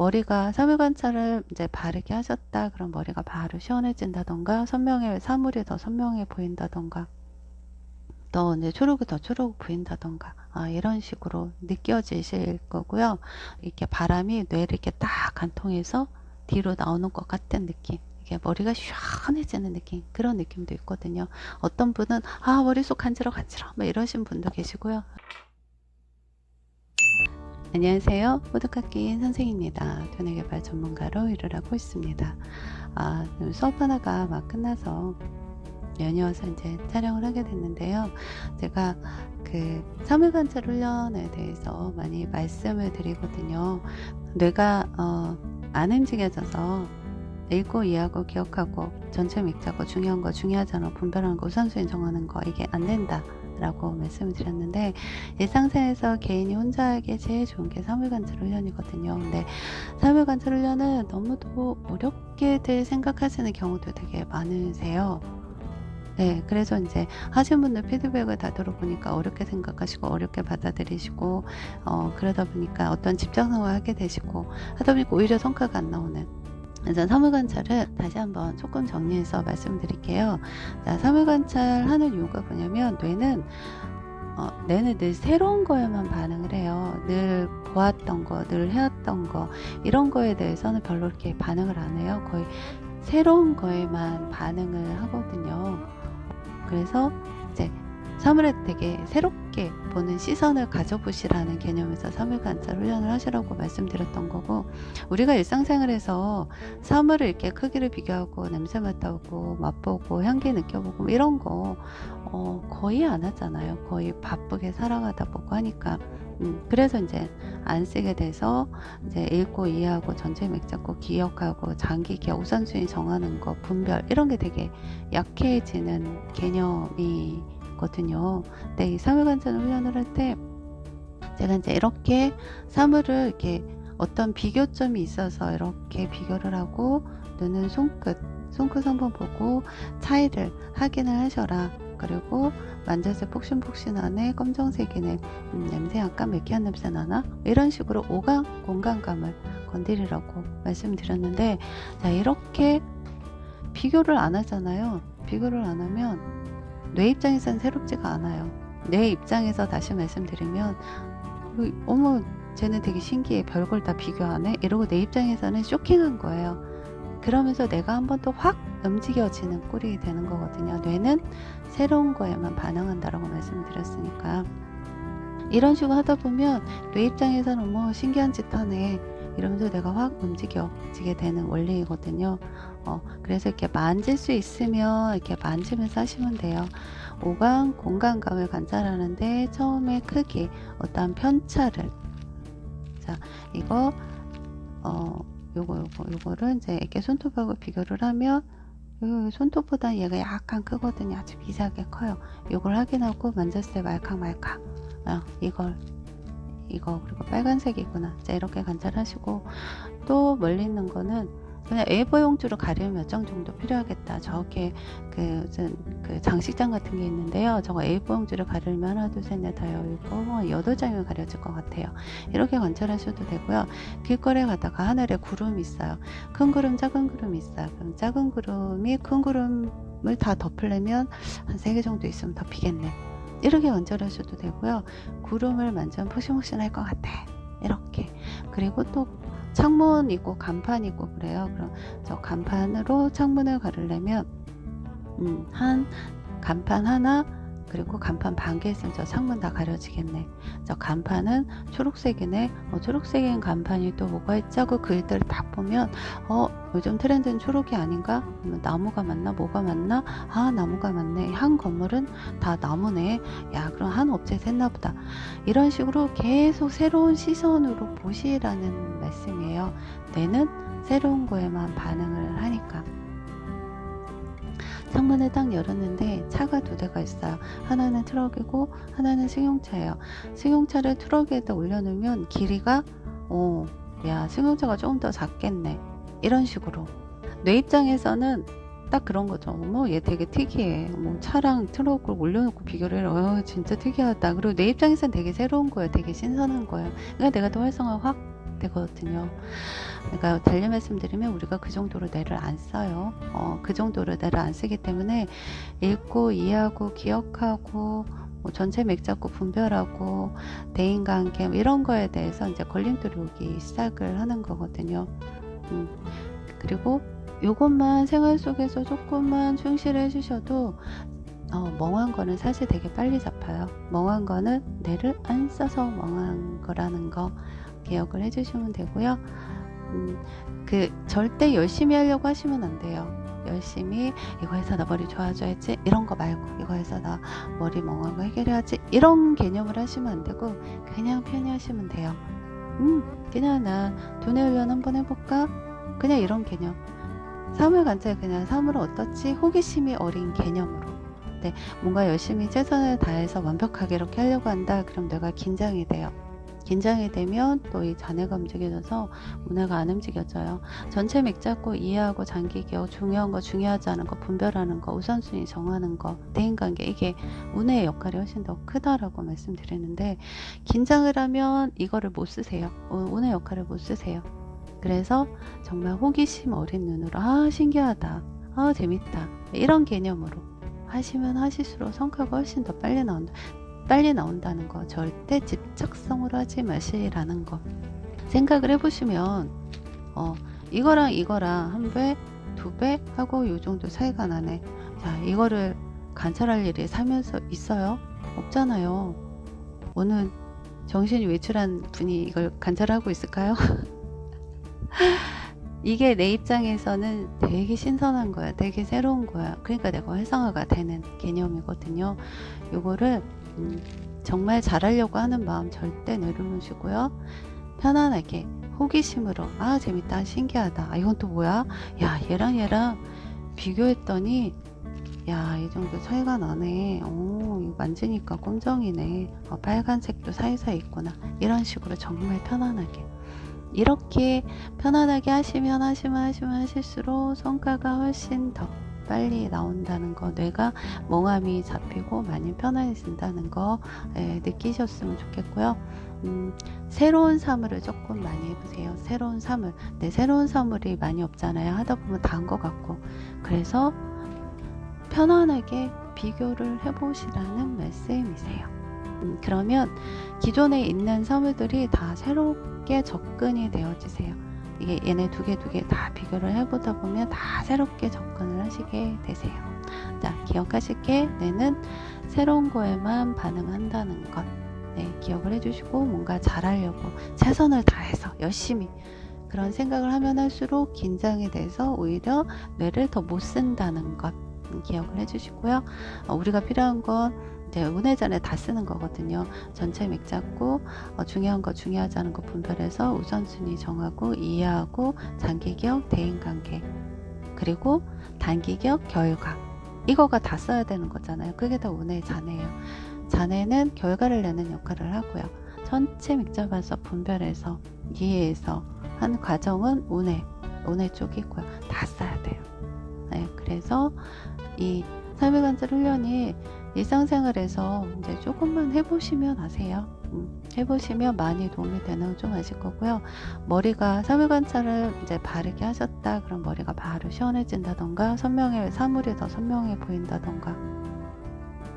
머리가 사물 관찰을 이제 바르게 하셨다. 그럼 머리가 바로 시원해진다던가 선명해 사물이 더 선명해 보인다던가 더 이제 초록이 더 초록 보인다던가 아, 이런 식으로 느껴지실 거고요. 이렇게 바람이 뇌를 이렇게 딱 관통해서 뒤로 나오는 것 같은 느낌. 머리가 시원해지는 느낌 그런 느낌도 있거든요. 어떤 분은 아 머릿속 간지러 간지러 뭐 이러신 분도 계시고요. 안녕하세요. 호두깎이 선생입니다. 두뇌개발 전문가로 일을 하고 있습니다. 아, 수업 하나가 막 끝나서 연이어서 이제 촬영을 하게 됐는데요. 제가 그 사물관찰 훈련에 대해서 많이 말씀을 드리거든요. 뇌가 어, 안 움직여져서 읽고 이해하고 기억하고 전체 맥자고 중요한 거 중요하잖아 분별하는 거 우선순위 정하는 거 이게 안 된다 라고 말씀을 드렸는데 일상생활에서 개인이 혼자 하기에 제일 좋은 게 사물관찰 훈련이거든요. 근데 사물관찰 훈련은 너무도 어렵게들 생각하시는 경우도 되게 많으세요. 네, 그래서 이제 하신 분들 피드백을 다 들어보니까 어렵게 생각하시고 어렵게 받아들이시고 어, 그러다 보니까 어떤 집착성을 하게 되시고 하다 보니까 오히려 성과가 안 나오는 그래서 사물관찰을 다시 한번 조금 정리해서 말씀드릴게요. 자, 사물관찰 하는 이유가 뭐냐면 뇌는 어, 뇌는 늘 새로운 거에만 반응을 해요. 늘 보았던 거, 늘 해왔던 거 이런 거에 대해서는 별로 이렇게 반응을 안 해요. 거의 새로운 거에만 반응을 하거든요. 그래서 이제 사물에 되게 새롭 게 보는 시선을 가져보시라는 개념에서 사물 관찰 훈련을 하시라고 말씀드렸던 거고 우리가 일상생활에서 사물을 이렇게 크기를 비교하고 냄새 맡아보고 맛보고 향기 느껴보고 뭐 이런 거 어, 거의 안 하잖아요. 거의 바쁘게 살아가다 보고 하니까 음, 그래서 이제 안 쓰게 돼서 이제 읽고 이해하고 전체 맥잡고 기억하고 장기 기억 우선순위 정하는 거 분별 이런 게 되게 약해지는 개념이 거든요. 근데 이 사물관찰 훈련을 할 때 제가 이제 이렇게 사물을 이렇게 어떤 비교점이 있어서 이렇게 비교를 하고 눈은 손끝, 손끝 한번 보고 차이를 확인을 하셔라. 그리고 만졌을 때 폭신폭신하네, 검정색이네, 음, 냄새 약간 매캐한 냄새 나나? 이런 식으로 오감, 공간감을 건드리라고 말씀드렸는데, 자, 이렇게 비교를 안 하잖아요. 비교를 안 하면 뇌 입장에서는 새롭지가 않아요. 뇌 입장에서 다시 말씀드리면 어, 어머 쟤는 되게 신기해 별걸 다 비교하네 이러고 내 입장에서는 쇼킹한 거예요. 그러면서 내가 한 번 더 확 움직여지는 꼴이 되는 거거든요. 뇌는 새로운 거에만 반응한다라고 말씀을 드렸으니까 이런 식으로 하다 보면 뇌 입장에서는 어머 신기한 짓 하네 이러면서 내가 확 움직여지게 되는 원리이거든요. 어, 그래서 이렇게 만질 수 있으면 이렇게 만지면서 하시면 돼요. 오감, 공간감을 관찰하는데 처음에 크기, 어떠한 편차를 자, 이거 어, 요거 요거 요거를 이제 이렇게 손톱하고 비교를 하면 요 손톱보다 얘가 약간 크거든요. 아주 미세하게 커요. 요걸 확인하고 만졌을 때 말캉말캉. 어, 이걸 이거 그리고 빨간색이구나. 자 이렇게 관찰하시고 또 멀리 있는 거는 그냥 A4 용지로 가리면 몇 장 정도 필요하겠다. 저렇게 그, 그 장식장 같은 게 있는데요. 저거 A4 용지를 가리면 하나, 둘, 셋, 넷, 다 열고 여덟 장이 가려질 것 같아요. 이렇게 관찰하셔도 되고요. 길거리에 가다가 하늘에 구름이 있어요. 큰 구름, 작은 구름이 있어요. 그럼 작은 구름이 큰 구름을 다 덮으려면 한 세 개 정도 있으면 덮이겠네. 이렇게 관찰하셔도 되고요. 구름을 만지면 폭신폭신할 것 같아. 이렇게. 그리고 또 창문 있고 간판 있고 그래요. 그럼 저 간판으로 창문을 가르려면 음, 한 간판 하나 그리고 간판 반 개 있으면 저 창문 다 가려지겠네. 저 간판은 초록색이네. 어, 초록색인 간판이 또 뭐가 있지 하고 글들을 딱 보면 어 요즘 트렌드는 초록이 아닌가? 뭐 나무가 맞나? 뭐가 맞나? 아 나무가 맞네. 한 건물은 다 나무네. 야 그럼 한 업체에서 했나 보다. 이런 식으로 계속 새로운 시선으로 보시라는 말씀이에요. 뇌는 새로운 거에만 반응을 하니까. 창문을 딱 열었는데 차가 두 대가 있어요. 하나는 트럭이고 하나는 승용차예요. 승용차를 트럭에다 올려놓으면 길이가 어, 야 승용차가 조금 더 작겠네. 이런 식으로 뇌 입장에서는 딱 그런 거죠. 어머 얘 되게 특이해. 뭐 차랑 트럭을 올려놓고 비교를 해요. 어, 진짜 특이하다. 그리고 내 입장에서는 되게 새로운 거예요. 되게 신선한 거예요. 그러니까 내가 더 활성화 확 되거든요. 그러니까 달리 말씀드리면 우리가 그 정도로 뇌를 안 써요. 어, 그 정도로 뇌를 안 쓰기 때문에 읽고 이해하고 기억하고 뭐 전체 맥 잡고 분별하고 대인관계 뭐 이런 거에 대해서 이제 걸림돌이 오기 시작을 하는 거거든요. 음, 그리고 요것만 생활 속에서 조금만 충실해 주셔도 어, 멍한 거는 사실 되게 빨리 잡혀요. 멍한 거는 뇌를 안 써서 멍한 거라는 거 기억을 해주시면 되고요. 음, 그 절대 열심히 하려고 하시면 안 돼요. 열심히 이거 해서 나 머리 좋아져야지 이런 거 말고 이거 해서 나 머리 멍한 거 해결해야지 이런 개념을 하시면 안 되고 그냥 편히 하시면 돼요. 음 그냥 나 두뇌 훈련 한번 해볼까? 그냥 이런 개념. 사물 관찰 그냥 사물은 어떻지? 호기심이 어린 개념으로. 네, 뭔가 열심히 최선을 다해서 완벽하게 이렇게 하려고 한다. 그럼 내가 긴장이 돼요. 긴장이 되면 또이 자네가 움직여져서 문화가 안 움직여져요. 전체 맥 잡고 이해하고 장기 기억, 중요한 거, 중요하지 않은 거, 분별하는 거, 우선순위 정하는 거, 대인관계 이게 운의 역할이 훨씬 더 크다라고 말씀드리는데 긴장을 하면 이거를 못 쓰세요. 어, 운의 역할을 못 쓰세요. 그래서 정말 호기심 어린 눈으로 아 신기하다, 아 재밌다 이런 개념으로 하시면 하실수록 성과가 훨씬 더 빨리 나온다. 빨리 나온다는 거 절대 집착성으로 하지 마시라는 거 생각을 해보시면 어 이거랑 이거랑 한 배, 두 배 하고 요 정도 차이가 나네. 자 이거를 관찰할 일이 살면서 있어요? 없잖아요. 오늘 정신이 외출한 분이 이걸 관찰하고 있을까요? 이게 내 입장에서는 되게 신선한 거야. 되게 새로운 거야. 그러니까 내가 활성화가 되는 개념이거든요. 요거를 음, 정말 잘하려고 하는 마음 절대 내려놓으시고요. 편안하게 호기심으로 아 재밌다 신기하다 아 이건 또 뭐야? 야 얘랑 얘랑 비교했더니 야 이 정도 차이가 나네. 오 이거 만지니까 꼼정이네. 어, 빨간색도 사이사이 있구나. 이런 식으로 정말 편안하게. 이렇게 편안하게 하시면 하시면 하시면 하실수록 성과가 훨씬 더 빨리 나온다는 거 뇌가 멍함이 잡히고 많이 편안해진다는 거 예, 느끼셨으면 좋겠고요. 음, 새로운 사물을 조금 많이 해보세요. 새로운 사물. 네, 새로운 사물이 많이 없잖아요. 하다 보면 다한것 같고. 그래서 편안하게 비교를 해보시라는 말씀이세요. 음, 그러면 기존에 있는 사물들이 다 새롭게 접근이 되어지세요. 이게 얘네 두 개 두 개 다 비교를 해보다 보면 다 새롭게 접근을 하시게 되세요. 자, 기억하실 게 뇌는 새로운 거에만 반응한다는 것. 네, 기억을 해주시고 뭔가 잘하려고 최선을 다해서 열심히 그런 생각을 하면 할수록 긴장이 돼서 오히려 뇌를 더 못 쓴다는 것 음, 기억을 해주시고요. 어, 우리가 필요한 건 이제 운회전에 다 쓰는 거거든요. 전체 맥 잡고 어, 중요한 거 중요하지 않은 거 분별해서 우선순위 정하고 이해하고 장기기억 대인관계 그리고 단기기억 결과 이거가 다 써야 되는 거잖아요. 그게 다 운의 자네예요. 자네는 결과를 내는 역할을 하고요. 전체 맥 잡아서 분별해서 이해해서 한 과정은 운의 운의 쪽이고요. 다 써야 돼요. 네, 그래서 이 삶의 관절 훈련이 일상생활에서 이제 조금만 해보시면 아세요. 음, 해보시면 많이 도움이 되는 좀 아실 거고요. 머리가 사물 관찰을 이제 바르게 하셨다. 그럼 머리가 바로 시원해진다던가 선명해 사물이 더 선명해 보인다던가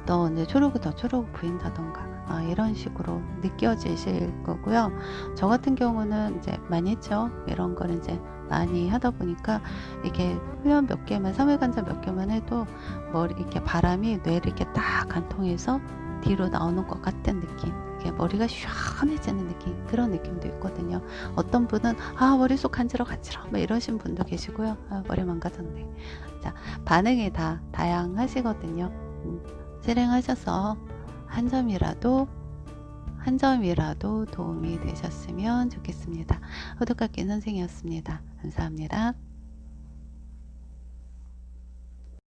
또 이제 초록이 더 초록 보인다던가 아, 이런 식으로 느껴지실 거고요. 저 같은 경우는 이제 많이 했죠. 이런 거는 이제 많이 하다 보니까 이게 훈련 몇 개만 3회 관절 몇 개만 해도 머리 이렇게 바람이 뇌를 이렇게 딱 관통해서 뒤로 나오는 것 같은 느낌. 머리가 시원해지는 느낌 그런 느낌도 있거든요. 어떤 분은 아 머릿속 간지러 간지러 뭐 이러신 분도 계시고요. 아, 머리 망가졌네. 자 반응이 다 다양하시거든요. 음, 실행하셔서 한 점이라도 한 점이라도 도움이 되셨으면 좋겠습니다. 호두깎이 선생이었습니다. 감사합니다.